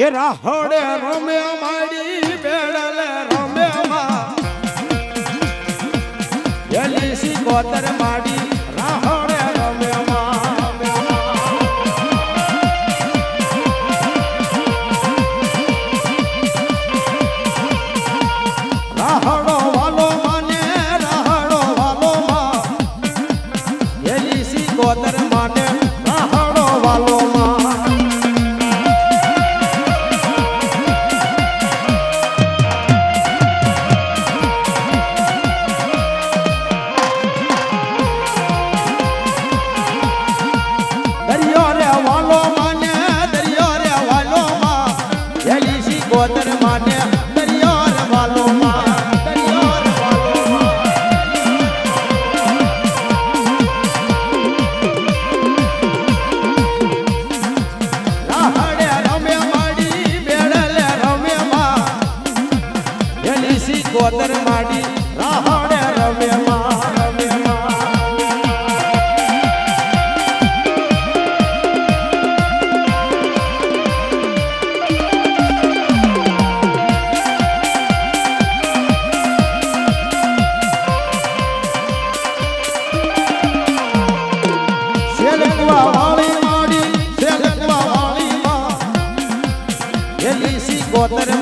એ રાહોડે રમે માડી બેડલે રમે માં એલી સી કોતર માડી રાહોડે રમે માં રાહડો વાલો માને કોતર માને દરિયો રે વાલો માં દરિયો રે વાલો માં રાહડે રમે માડી વાળી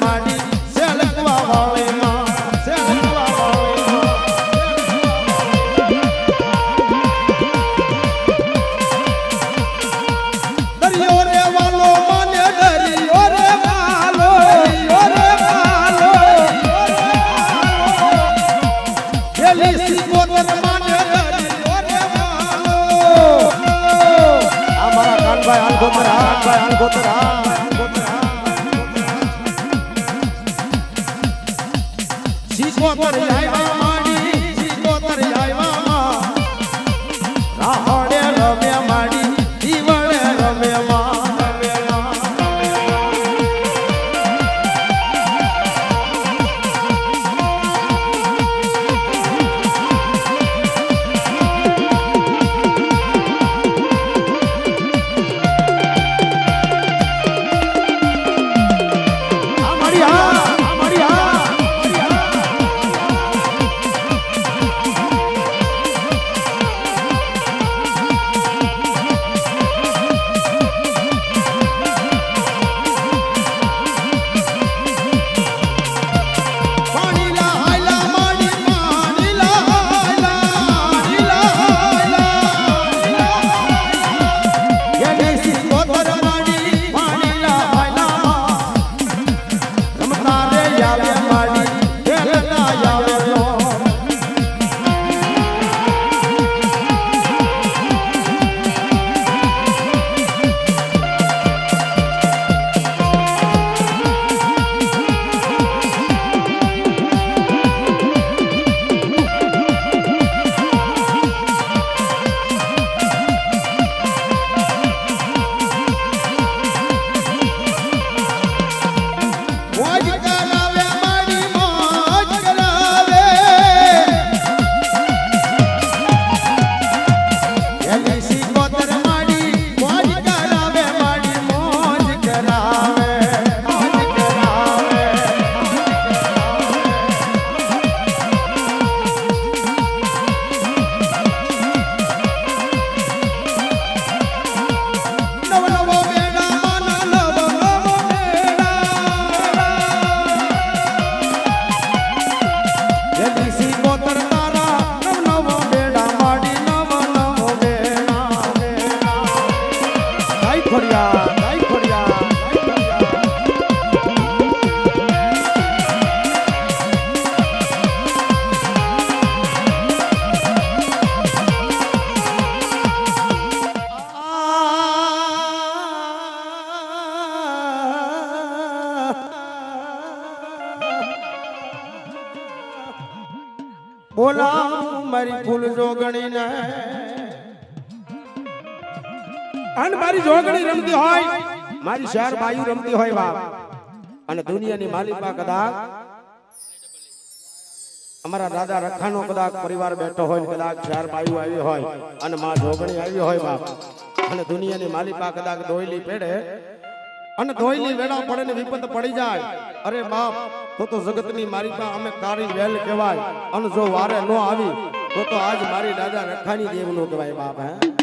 માડી હાલગોતર કાનભાઈ બોલા મારી ફૂલ જોગણી ને અન મારી જોગણી રમતી હોય. મારી શહેર બાયુ રમતી હોય બાપ. અને દુનિયાની માલિકા કદાચ અમારા દાદા રખાનો કદાચ પરિવાર બેઠો હોય કદાચ શહેર બાયુ આવી હોય અને માં જોગણી આવી હોય બાપ. અને દુનિયાની માલિકા કદાચ દોયલી પેડે અને દોયલી વેળા પડે ને વિપત પડી જાય. અરે બાપ, તો તો જગતની મારી પા અમે કારી વેલ કહેવાય. અને જો વારે ન આવી, તો તો આજ મારી દાદા રખાણી દેવનો કહેવાય બાપ, હે?